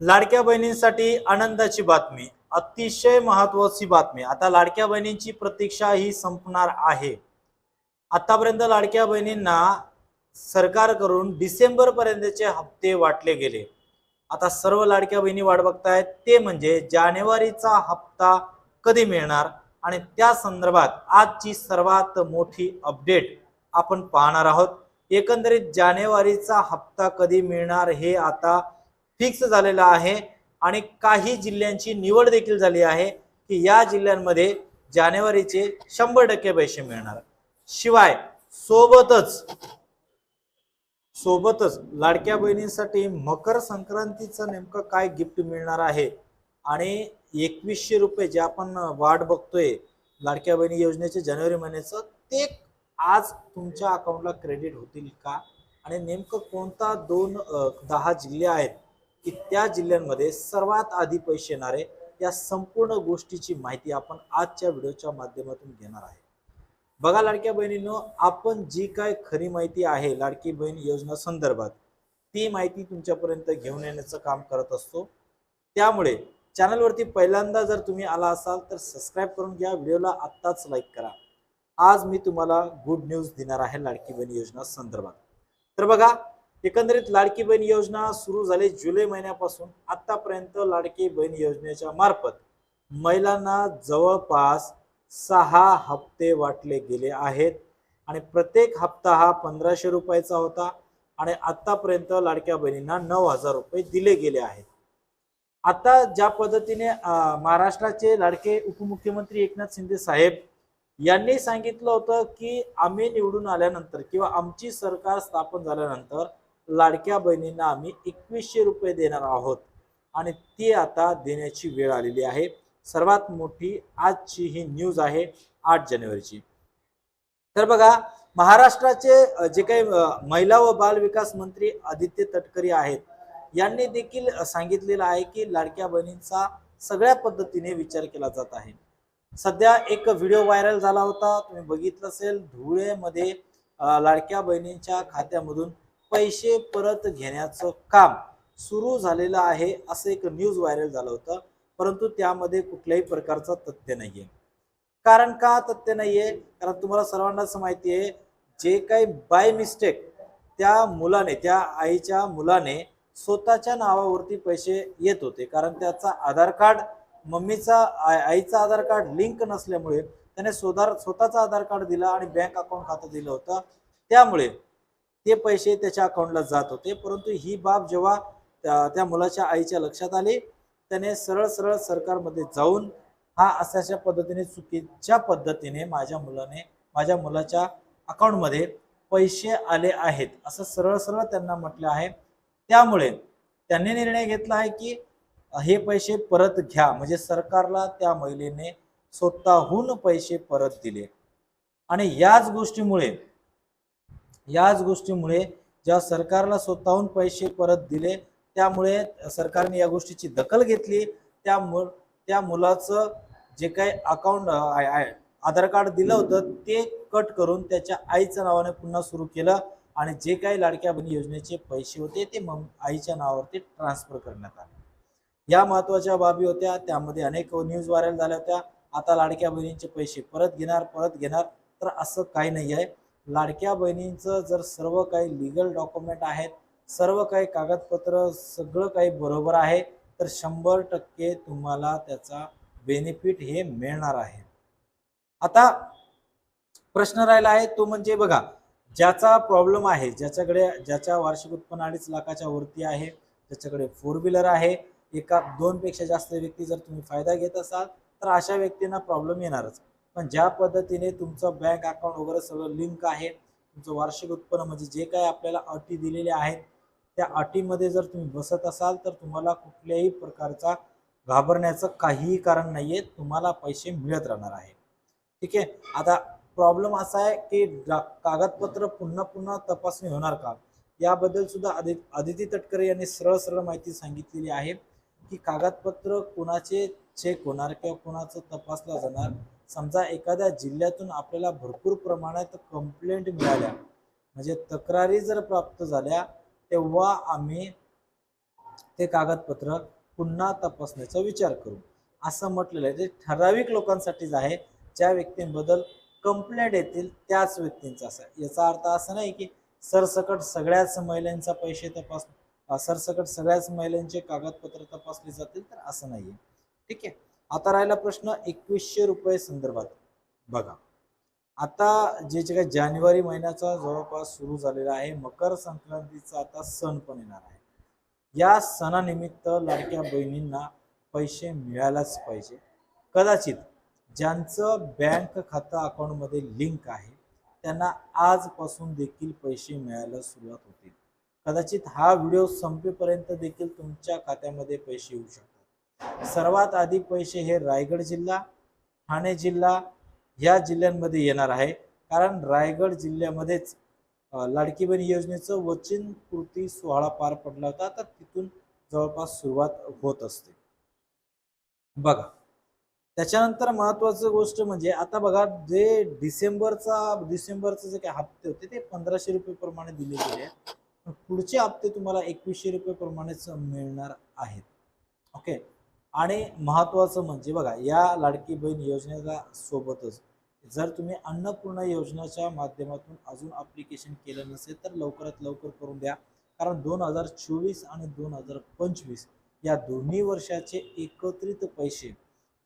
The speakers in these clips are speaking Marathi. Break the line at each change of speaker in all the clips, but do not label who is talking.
लाडक्या बहिणींसाठी आनंदाची बातमी अतिशय महत्वाची बातमी. आता लाडक्या बहिणींची प्रतीक्षा ही संपणार आहे. आतापर्यंत लाडक्या बहिणींना सरकारकडून डिसेंबर पर्यंतचे हप्ते वाटले गेले. आता सर्व लाडक्या बहिणी वाट बघतायत ते म्हणजे जानेवारीचा हप्ता कधी मिळणार? आणि त्या संदर्भात आजची सर्वात मोठी अपडेट आपण पाहणार आहोत. एकंदरीत जानेवारीचा हप्ता कधी मिळणार हे आता फिक्स झालेलं आहे. आणि काही जिल्ह्यांची निवड देखील झाली आहे की या जिल्ह्यांमध्ये जानेवारीचे शंभर टक्के पैसे मिळणार. शिवाय सोबतच सोबतच लाडक्या बहिणींसाठी मकर संक्रांतीचं नेमकं काय गिफ्ट मिळणार आहे? आणि एकवीसशे रुपये जे आपण वाट बघतोय लाडक्या बहिणी योजनेचे जानेवारी महिन्याचं ते आज तुमच्या अकाउंटला क्रेडिट होतील का? आणि नेमकं कोणता दोन दहा जिल्हे आहेत? की त्या जिल्ह्यांमध्ये सर्वात आधी पैसे येणारे या संपूर्ण गोष्टीची माहिती आपण आजच्या व्हिडिओच्या माध्यमातून घेणार आहे. बघा लाडक्या बहिणींनो आपण जी काय खरी माहिती आहे लाडकी बहीण योजना संदर्भात ती माहिती तुमच्यापर्यंत घेऊन येण्याचं काम करत असतो. त्यामुळे चॅनलवरती पहिल्यांदा जर तुम्ही आला असाल तर सबस्क्राईब करून घ्या व्हिडिओला आत्ताच लाईक करा. आज मी तुम्हाला गुड न्यूज देणार आहे लाडकी बहीण योजना संदर्भात. तर बघा एकंदरीत लाडकी बहीण योजना सुरू झाली जुलै महिन्यापासून. आतापर्यंत लाडकी बहीण योजनेच्या मार्फत महिलांना जवळपास सहा हप्ते वाटले गेले आहेत. आणि प्रत्येक हप्ता हा पंधराशे रुपयाचा होता आणि आतापर्यंत लाडक्या बहिणींना नऊ हजार रुपये दिले गेले आहेत. आता ज्या पद्धतीने महाराष्ट्राचे लाडके उपमुख्यमंत्री एकनाथ शिंदे साहेब यांनी सांगितलं होतं की आम्ही निवडून आल्यानंतर किंवा आमची सरकार स्थापन झाल्यानंतर लाडक्या बहिणींना आम्ही एकवीसशे रुपये देणार आहोत. आणि ती आता देण्याची वेळ आलेली आहे. सर्वात मोठी आजची ही न्यूज आहे आठ जानेवारीची. तर बघा महाराष्ट्राचे जे काही महिला व बाल विकास मंत्री आदित्य तटकरी आहेत यांनी देखील सांगितलेलं आहे की लाडक्या बहिणींचा सगळ्या पद्धतीने विचार केला जात आहे. सध्या एक व्हिडिओ व्हायरल झाला होता. तुम्ही बघितलं असेल धुळेमध्ये लाडक्या बहिणींच्या खात्यामधून पैसे परत घेण्याचं काम सुरू झालेलं आहे असं एक न्यूज व्हायरल झालं होतं. परंतु त्यामध्ये कुठल्याही प्रकारचं तथ्य नाहीये. कारण का तथ्य नाहीये? कारण तुम्हाला सर्वांनाच माहिती आहे जे काही बाय मिस्टेक त्या मुलाने त्या आईच्या मुलाने स्वतःच्या नावावरती पैसे येत होते. कारण त्याचा आधार कार्ड मम्मीचा आईचा आधार कार्ड लिंक नसल्यामुळे त्याने स्वतः स्वतःचा आधार कार्ड दिला आणि बँक अकाउंट खातं दिलं होतं. त्यामुळे ते पैसे त्याच्या अकाउंटला जात होते. परंतु ही बाब जेव्हा त्या मुलाच्या आईच्या लक्षात आली त्याने सरळ सरळ सरकारमध्ये जाऊन हा अशा अशा पद्धतीने चुकीच्या पद्धतीने माझ्या मुलाने माझ्या मुलाच्या अकाउंटमध्ये पैसे आले आहेत असं सरळ सरळ त्यांना म्हटलं आहे. त्यामुळे त्यांनी निर्णय घेतला आहे की हे पैसे परत घ्या. म्हणजे सरकारला त्या महिलेने स्वतःहून पैसे परत दिले. आणि याच गोष्टीमुळे याच गोष्टीमुळे ज्या सरकारला स्वतःहून पैसे परत दिले त्यामुळे सरकारने या गोष्टीची दखल घेतली. त्या मु त्या मुलाचं जे काही अकाउंट आधार कार्ड दिलं होतं ते कट करून त्याच्या आईच्या नावाने पुन्हा सुरू केलं आणि जे काही लाडक्या बहिणी योजनेचे पैसे होते ते मग आईच्या नावावरती ट्रान्सफर करण्यात आले. या महत्त्वाच्या बाबी होत्या. त्यामध्ये अनेक न्यूज व्हायरल झाल्या होत्या. आता लाडक्या बहिणींचे पैसे परत घेणार परत घेणार तर असं काही नाही आहे लाडक्या बहिणींचं जर सर्व काही लिगल डॉक्युमेंट आहेत सर्व काही कागदपत्र सगळं काही बरोबर आहे तर शंभर टक्के तुम्हाला त्याचा बेनिफिट हे मिळणार आहे. आता प्रश्न राहिला आहे तो म्हणजे बघा ज्याचा प्रॉब्लेम आहे ज्याच्याकडे ज्याच्या वार्षिक उत्पन्न अडीच लाखाच्या वरती आहे ज्याच्याकडे फोर व्हीलर आहे एका दोनपेक्षा जास्त व्यक्ती जर तुम्ही फायदा घेत असाल तर अशा व्यक्तींना प्रॉब्लेम येणारच. पण ज्या पद्धतीने तुमचं बँक अकाउंट वगैरे सगळं लिंक आहे तुमचं वार्षिक उत्पन्न म्हणजे जे काही आपल्याला अटी दिलेल्या आहेत त्या अटीमध्ये जर तुम्ही बसत असाल तर तुम्हाला कुठल्याही प्रकारचा घाबरण्याचं काहीही कारण नाही आहे तुम्हाला पैसे मिळत राहणार आहे. ठीक आहे? आता प्रॉब्लेम असा आहे की कागदपत्र पुन्हा पुन्हा तपासणी होणार का? याबद्दल सुद्धा आदि आदिती तटकरे यांनी सरळ सरळ माहिती सांगितलेली आहे की कागदपत्र कोणाचे चेक होणार किंवा कोणाचं तपासला जाणार समजा एखाद्या जिल्ह्यातून आपल्याला भरपूर प्रमाणात कंप्लेंट मिळाल्या म्हणजे तक्रारी जर प्राप्त झाल्या तेव्हा आम्ही ते कागदपत्र पुन्हा तपासण्याचा विचार करू. असं म्हटलेलं आहे. ते ठराविक लोकांसाठीच आहे ज्या व्यक्तींबद्दल कंप्लेंट येतील त्याच व्यक्तींचा असं. याचा अर्थ असा नाही की सरसकट सगळ्याच महिलांचा पैसे तपास सरसकट सगळ्याच महिलांचे कागदपत्र तपासले जातील तर असं नाहीये. ठीक आहे? आता राहिला प्रश्न एकवीसशे रुपये संदर्भात. बघा. आता जे जे काही जानेवारी महिन्याचा जवळपास सुरू झालेला आहे मकर संक्रांतीचा आता सण पण येणार आहे. या सणानिमित्त लाडक्या बहिणींना पैसे मिळायलाच पाहिजे. कदाचित ज्यांचं बँक खातं अकाउंटमध्ये लिंक आहे त्यांना आजपासून देखील पैसे मिळायला सुरुवात होतील. कदाचित हा व्हिडिओ संपेपर्यंत देखील तुमच्या खात्यामध्ये पैसे येऊ शकतात. सर्वात आधी पैसे हे रायगड जिल्हा ठाणे जिल्हा या जिल्ह्यांमध्ये येणार आहे. कारण रायगड जिल्ह्यामध्येच लाडकी बहीण योजनेचं वचनपूर्ती सोहळा पार पडला होता. तर तिथून जवळपास सुरुवात होत असते. बघा त्याच्यानंतर महत्वाचं गोष्ट म्हणजे आता बघा जे डिसेंबरचा डिसेंबरचे जे काही हप्ते होते ते पंधराशे रुपये प्रमाणे दिले गेले पुढचे हप्ते तुम्हाला एकवीसशे रुपये प्रमाणेच मिळणार आहेत. ओके? आणि महत्वाचं म्हणजे बघा या लाडकी बहीण योजनेला सोबतच जर तुम्ही अन्नपूर्णा योजनेच्या माध्यमातून अजून अप्लिकेशन केलं नसेल तर लवकरात लवकर करून द्या. कारण दोन हजार चोवीस आणि दोन हजार पंचवीस या दोन्ही वर्षाचे एकत्रित पैसे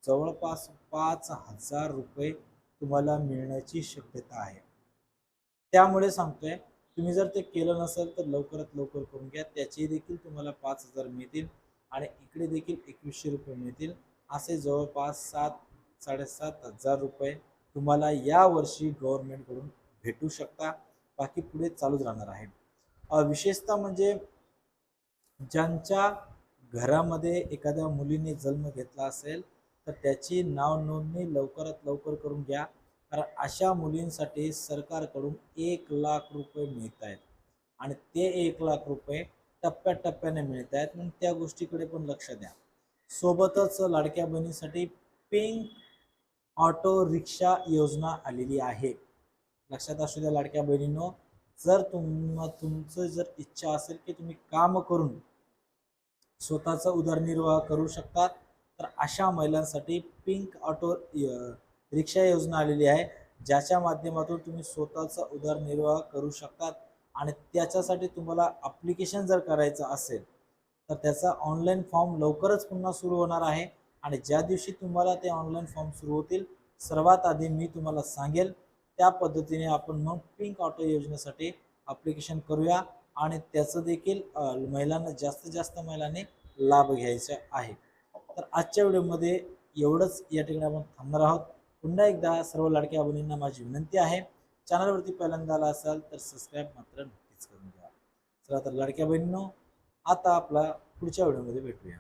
जवळपास पाच हजार रुपये तुम्हाला मिळण्याची शक्यता आहे. त्यामुळे सांगतोय तुम्ही जर ते केलं नसेल तर लवकरात लवकर करून घ्या. त्याचे देखील तुम्हाला पाच हजार मिळतील. आणि इकडे देखील एकवीसशे रुपये मिळतील. असे जवळपास सात साडेसात हजार रुपये तुम्हाला या वर्षी गव्हर्नमेंटकडून भेटू शकता. बाकी पुढे चालूच राहणार आहे. विशेषतः म्हणजे ज्यांच्या घरामध्ये एखाद्या मुलीने जन्म घेतला असेल तर त्याची नाव नोंदणी लवकरात लवकर करून घ्या. कारण अशा मुलींसाठी सरकारकडून एक लाख रुपये मिळत आहेत आणि ते एक लाख रुपये टप्प्याटप्प्याने मिळत आहेत म्हणून त्या गोष्टीकडे पण लक्ष द्या. सोबतच लाडक्या बहिणीसाठी पिंक ऑटो रिक्षा योजना आलेली आहे. लक्षात असू द्या लाडक्या बहिणींनो जर तुम तुमचं जर इच्छा असेल की तुम्ही काम करून स्वतःचा उदरनिर्वाह करू शकतात तर अशा महिलांसाठी पिंक ऑटो य- रिक्षा योजना आलेली आहे. ज्याच्या माध्यमातून तुम्ही स्वतःचा उदरनिर्वाह करू शकतात आणि त्याच्यासाठी तुम्हाला अप्लिकेशन जर करायचं असेल तर त्याचा ऑनलाईन फॉर्म लवकरच पुन्हा सुरू होणार आहे. आणि ज्या दिवशी तुम्हाला ते ऑनलाईन फॉर्म सुरू होतील सर्वात आधी मी तुम्हाला सांगेल त्या पद्धतीने आपण मग पिंक ऑटो योजनेसाठी अप्लिकेशन करूया. आणि त्याचं देखील महिलांना जास्तीत जास्त महिलांनी लाभ घ्यायचा आहे. तर आजच्या व्हिडिओमध्ये एवढंच. या ठिकाणी आपण थांबणार आहोत. पुन्हा एकदा सर्व लाडक्या बहिणींना माझी विनंती आहे. चॅनलवरती पहिल्यांदा आला असाल तर सबस्क्राईब मात्र नक्कीच करून घ्या. चला तर लाडक्या बहिणींनो आता आपला पुढच्या व्हिडिओमध्ये भेटूया.